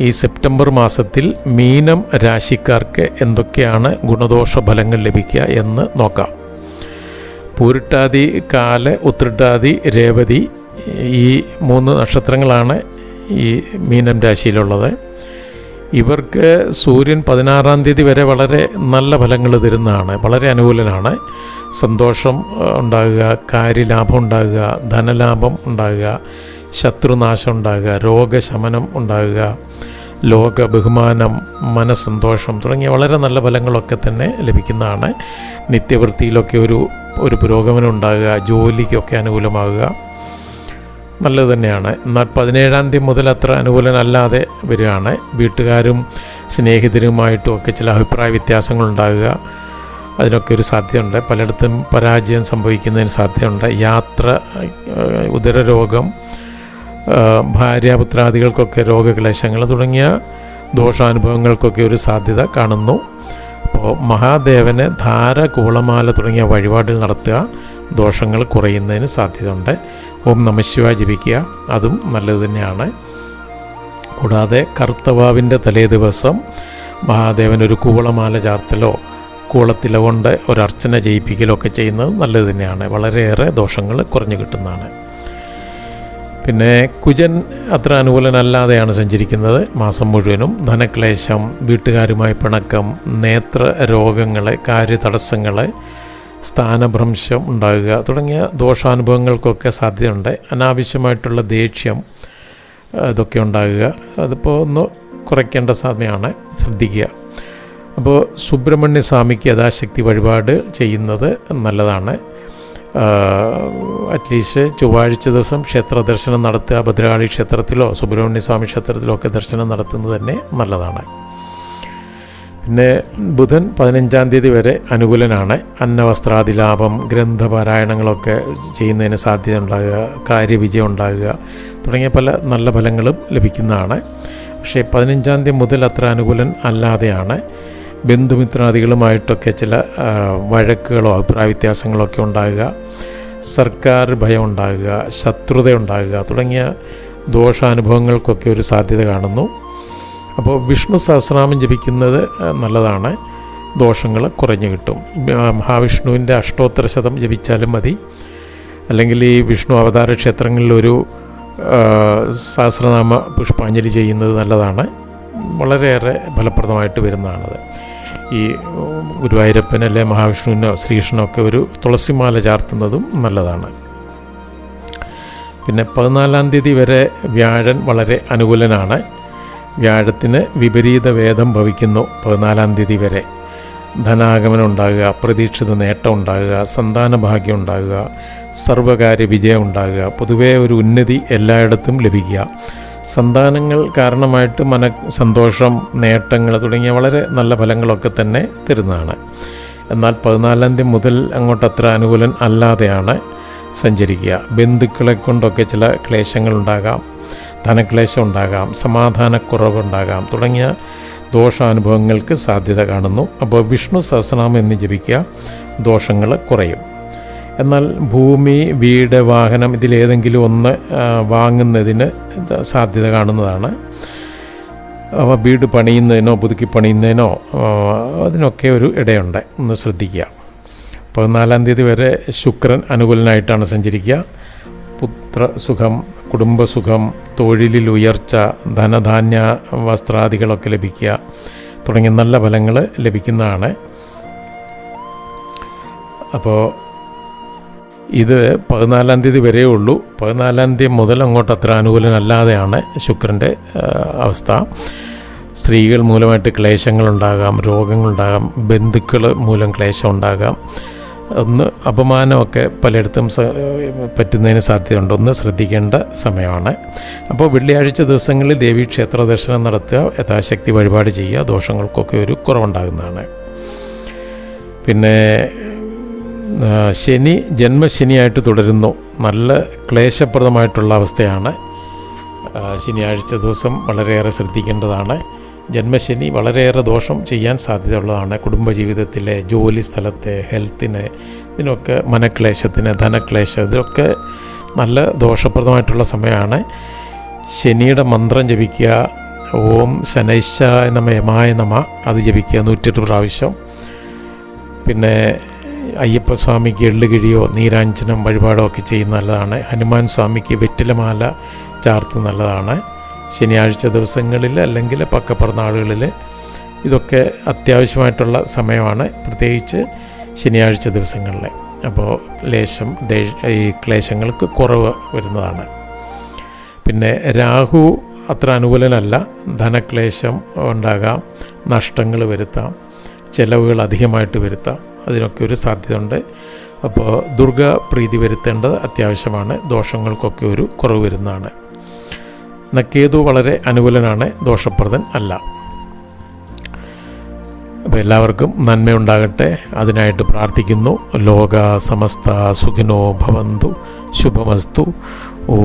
ഈ സെപ്റ്റംബർ മാസത്തിൽ മീനം രാശിക്കാർക്ക് എന്തൊക്കെയാണ് ഗുണദോഷ ഫലങ്ങൾ ലഭിക്കുക എന്ന് നോക്കാം. പൂരിട്ടാതി കാൽ ഉത്രട്ടാതി രേവതി ഈ മൂന്ന് നക്ഷത്രങ്ങളാണ് ഈ മീനം രാശിയിലുള്ളത്. ഇവർക്ക് സൂര്യൻ പതിനാറാം തീയതി വരെ വളരെ നല്ല ഫലങ്ങൾ തരുന്നതാണ് വളരെ അനുകൂലനാണ്. സന്തോഷം ഉണ്ടാകുക കാര്യലാഭം ഉണ്ടാകുക ധനലാഭം ഉണ്ടാകുക ശത്രുനാശം ഉണ്ടാകുക രോഗശമനം ഉണ്ടാകുക ലോക ബഹുമാനം മനസ്സന്തോഷം തുടങ്ങിയ വളരെ നല്ല ഫലങ്ങളൊക്കെ തന്നെ ലഭിക്കുന്നതാണ്. നിത്യവൃത്തിയിലൊക്കെ ഒരു ഒരു പുരോഗമനം ഉണ്ടാകുക ജോലിക്കൊക്കെ അനുകൂലമാകുക. നല്ലത് തന്നെയാണ്. എന്നാൽ പതിനേഴാം തീയതി മുതൽ അത്ര അനുകൂലനല്ലാതെ വരികയാണ്. വീട്ടുകാരും സ്നേഹിതരുമായിട്ടും ഒക്കെ ചില അഭിപ്രായ വ്യത്യാസങ്ങൾ ഉണ്ടാകുക. അതിനൊക്കെ ഒരു സാധ്യതയുണ്ട്. പലയിടത്തും പരാജയം സംഭവിക്കുന്നതിന് സാധ്യതയുണ്ട്. യാത്ര ഉദരരോഗം ഭാര്യാപുത്രാദികൾക്കൊക്കെ രോഗക്ലേശങ്ങൾ തുടങ്ങിയ ദോഷാനുഭവങ്ങൾക്കൊക്കെ ഒരു സാധ്യത കാണുന്നു. അപ്പോൾ മഹാദേവനെ ധാര കൂളമാല തുടങ്ങിയ വഴിപാടിൽ നടത്തുക ദോഷങ്ങൾ കുറയുന്നതിന് സാധ്യതയുണ്ട്. ഓം നമശിവ ജപിക്കുക അതും നല്ലത് തന്നെയാണ്. കൂടാതെ കർത്തവാവിന്റെ തലേ ദിവസം മഹാദേവൻ ഒരു കൂളമാല ചാർത്തലോ കൂളത്തില കൊണ്ട് ഒരു അർച്ചന ചെയ്യിപ്പിക്കലോ ഒക്കെ ചെയ്യുന്നത് നല്ലത് തന്നെയാണ്. വളരെയേറെ ദോഷങ്ങൾ കുറഞ്ഞു കിട്ടുന്നതാണ്. പിന്നെ കുജൻ അത്ര അനുകൂലനല്ലാതെയാണ് സഞ്ചരിക്കുന്നത്. മാസം മുഴുവനും ധനക്ലേശം വീട്ടുകാരുമായി പിണക്കം നേത്ര രോഗങ്ങൾ കാര്യതടസ്സങ്ങൾ സ്ഥാനഭ്രംശം ഉണ്ടാകുക തുടങ്ങിയ ദോഷാനുഭവങ്ങൾക്കൊക്കെ സാധ്യതയുണ്ട്. അനാവശ്യമായിട്ടുള്ള ദേഷ്യം ഇതൊക്കെ ഉണ്ടാകുക. അതിപ്പോൾ ഒന്ന് കുറയ്ക്കേണ്ട സമയമാണ് ശ്രദ്ധിക്കുക. അപ്പോൾ സുബ്രഹ്മണ്യ സ്വാമിക്ക് യഥാശക്തി വഴിപാട് ചെയ്യുന്നത് നല്ലതാണ്. അറ്റ്ലീസ്റ്റ് ചൊവ്വാഴ്ച ദിവസം ക്ഷേത്ര ദർശനം നടത്തുക. ഭദ്രകാളി ക്ഷേത്രത്തിലോ സുബ്രഹ്മണ്യ സ്വാമി ക്ഷേത്രത്തിലോ ഒക്കെ ദർശനം നടത്തുന്നത് തന്നെ നല്ലതാണ്. പിന്നെ ബുധൻ പതിനഞ്ചാം തീയതി വരെ അനുകൂലനാണ്. അന്നവസ്ത്രാദി ലാഭം ഗ്രന്ഥപാരായണങ്ങളൊക്കെ ചെയ്യുന്നതിന് സാധ്യത ഉണ്ടാകുക കാര്യവിജയം ഉണ്ടാകുക തുടങ്ങിയ പല നല്ല ഫലങ്ങളും ലഭിക്കുന്നതാണ്. പക്ഷേ പതിനഞ്ചാം തീയതി മുതൽ അത്ര അനുകൂലൻ അല്ലാതെയാണ്. ബന്ധുമിത്രാദികളുമായിട്ടൊക്കെ ചില വഴക്കുകളോ അഭിപ്രായ വ്യത്യാസങ്ങളോ ഒക്കെ ഉണ്ടാകുക. സർക്കാർ ഭയം ഉണ്ടാകുക ശത്രുത ഉണ്ടാകുക തുടങ്ങിയ ദോഷാനുഭവങ്ങൾക്കൊക്കെ ഒരു സാധ്യത കാണുന്നു. അപ്പോൾ വിഷ്ണു സഹസ്രനാമം ജപിക്കുന്നത് നല്ലതാണ്. ദോഷങ്ങൾ കുറഞ്ഞു കിട്ടും. മഹാവിഷ്ണുവിന്റെ അഷ്ടോത്തര ശതം ജപിച്ചാലും മതി. അല്ലെങ്കിൽ ഈ വിഷ്ണു അവതാര ക്ഷേത്രങ്ങളിലൊരു സഹസ്രനാമ പുഷ്പാഞ്ജലി ചെയ്യുന്നത് നല്ലതാണ്. വളരെയേറെ ഫലപ്രദമായിട്ട് വരുന്നതാണത്. ഈ ഗുരുവായൂരപ്പൻ അല്ലെ മഹാവിഷ്ണുവിനോ ശ്രീകൃഷ്ണനോ ഒക്കെ ഒരു തുളസിമാല ചാർത്തുന്നതും നല്ലതാണ്. പിന്നെ പതിനാലാം തീയതി വരെ വ്യാഴൻ വളരെ അനുകൂലനാണ്. വ്യാഴത്തിന് വിപരീത വേദം ഭവിക്കുന്നു പതിനാലാം തീയതി വരെ. ധനാഗമനം ഉണ്ടാകുക അപ്രതീക്ഷിത നേട്ടം ഉണ്ടാകുക സന്താന ഭാഗ്യം ഉണ്ടാകുക സർവകാര്യ വിജയം ഉണ്ടാകുക പൊതുവേ ഒരു ഉന്നതി എല്ലായിടത്തും ലഭിക്കുക. സന്താനങ്ങൾ കാരണമായിട്ട് മന സന്തോഷം നേട്ടങ്ങൾ തുടങ്ങിയ വളരെ നല്ല ഫലങ്ങളൊക്കെ തന്നെ തരുന്നതാണ്. എന്നാൽ പതിനാലാം തീയതി മുതൽ അങ്ങോട്ട് അത്ര അനുകൂലൻ അല്ലാതെയാണ് സഞ്ചരിക്കുക. ബന്ധുക്കളെ കൊണ്ടൊക്കെ ചില ക്ലേശങ്ങൾ ഉണ്ടാകാം ധനക്ലേശം ഉണ്ടാകാം സമാധാനക്കുറവുണ്ടാകാം തുടങ്ങിയ ദോഷാനുഭവങ്ങൾക്ക് സാധ്യത കാണുന്നു. അപ്പോൾ വിഷ്ണു സഹസ്രനാമം എന്ന് ജപിക്കുക ദോഷങ്ങൾ കുറയും. എന്നാൽ ഭൂമി വീട് വാഹനം ഇതിലേതെങ്കിലും ഒന്ന് വാങ്ങുന്നതിന് സാധ്യത കാണുന്നതാണ്. അവ വീട് പണിയുന്നതിനോ പുതുക്കി പണിയുന്നതിനോ അതിനൊക്കെ ഒരു ഇടയുണ്ട്. ഒന്ന് ശ്രദ്ധിക്കുക. പതിനാലാം തീയതി വരെ ശുക്രൻ അനുകൂലനായിട്ടാണ് സഞ്ചരിക്കുക. പുത്രസുഖം കുടുംബസുഖം തൊഴിലിൽ ഉയർച്ച ധനധാന്യ വസ്ത്രാദികളൊക്കെ ലഭിക്കുക തുടങ്ങിയ നല്ല ഫലങ്ങൾ ലഭിക്കുന്നതാണ്. അപ്പോൾ ഇത് പതിനാലാം തീയതി വരേ ഉള്ളൂ. പതിനാലാം തീയതി മുതൽ അങ്ങോട്ട് അത്ര അനുകൂലനല്ലാതെയാണ് ശുക്രന്റെ അവസ്ഥ. സ്ത്രീകൾ മൂലമായിട്ട് ക്ലേശങ്ങളുണ്ടാകാം രോഗങ്ങളുണ്ടാകാം ബന്ധുക്കൾ മൂലം ക്ലേശം ഉണ്ടാകാം ഒന്ന് അപമാനമൊക്കെ പലയിടത്തും പറ്റുന്നതിന് സാധ്യതയുണ്ട്. ഒന്ന് ശ്രദ്ധിക്കേണ്ട സമയമാണ്. അപ്പോൾ വെള്ളിയാഴ്ച ദിവസങ്ങളിൽ ദേവീ ക്ഷേത്ര ദർശനം നടത്തുക യഥാശക്തി വഴിപാട് ചെയ്യുക ദോഷങ്ങൾക്കൊക്കെ ഒരു കുറവുണ്ടാകുന്നതാണ്. പിന്നെ ശനി ജന്മശനിയായിട്ട് തുടരുന്നു. നല്ല ക്ലേശപ്രദമായിട്ടുള്ള അവസ്ഥയാണ്. ശനിയാഴ്ച ദിവസം വളരെയേറെ ശ്രദ്ധിക്കേണ്ടതാണ്. ജന്മശനി വളരെയേറെ ദോഷം ചെയ്യാൻ സാധ്യതയുള്ളതാണ്. കുടുംബജീവിതത്തിലെ ജോലി സ്ഥലത്തെ ഹെൽത്തിന് ഇതിനൊക്കെ മനക്ലേശത്തിന് ധനക്ലേശം ഇതിനൊക്കെ നല്ല ദോഷപ്രദമായിട്ടുള്ള സമയമാണ്. ശനിയുടെ മന്ത്രം ജപിക്കുക. ഓം ശനൈശായ നമ യമായ നമ അത് ജപിക്കുക നൂറ്റെട്ട് പ്രാവശ്യം. പിന്നെ അയ്യപ്പസ്വാമിക്ക് എള്ളുകിഴിയോ നീരാഞ്ജനം വഴിപാടോ ഒക്കെ ചെയ്യുന്ന നല്ലതാണ്. ഹനുമാൻ സ്വാമിക്ക് വെറ്റിലമാല ചാർത്ത് നല്ലതാണ്. ശനിയാഴ്ച ദിവസങ്ങളിൽ അല്ലെങ്കിൽ പക്കപ്പിറന്നാളുകളിൽ ഇതൊക്കെ അത്യാവശ്യമായിട്ടുള്ള സമയമാണ്. പ്രത്യേകിച്ച് ശനിയാഴ്ച ദിവസങ്ങളിൽ. അപ്പോൾ ലേശം ഈ ക്ലേശങ്ങൾക്ക് കുറവ് വരുന്നതാണ്. പിന്നെ രാഹു അത്ര അനുകൂലനല്ല. ധനക്ലേശം ഉണ്ടാകാം നഷ്ടങ്ങൾ വരുത്താം ചിലവുകൾ അധികമായിട്ട് വരുത്താം. അതിനൊക്കെ ഒരു സാധ്യതയുണ്ട്. അപ്പോൾ ദുർഗ പ്രീതി വരുത്തേണ്ടത് അത്യാവശ്യമാണ്. ദോഷങ്ങൾക്കൊക്കെ ഒരു കുറവ് വരുന്നതാണ്. നക്കേതു വളരെ അനുകൂലനാണ്. ദോഷപ്രദൻ അല്ല. അപ്പോൾ എല്ലാവർക്കും നന്മയുണ്ടാകട്ടെ. അതിനായിട്ട് പ്രാർത്ഥിക്കുന്നു. ലോക സമസ്ത സുഖിനോ ഭവന്തു. ശുഭമസ്തു. ഓ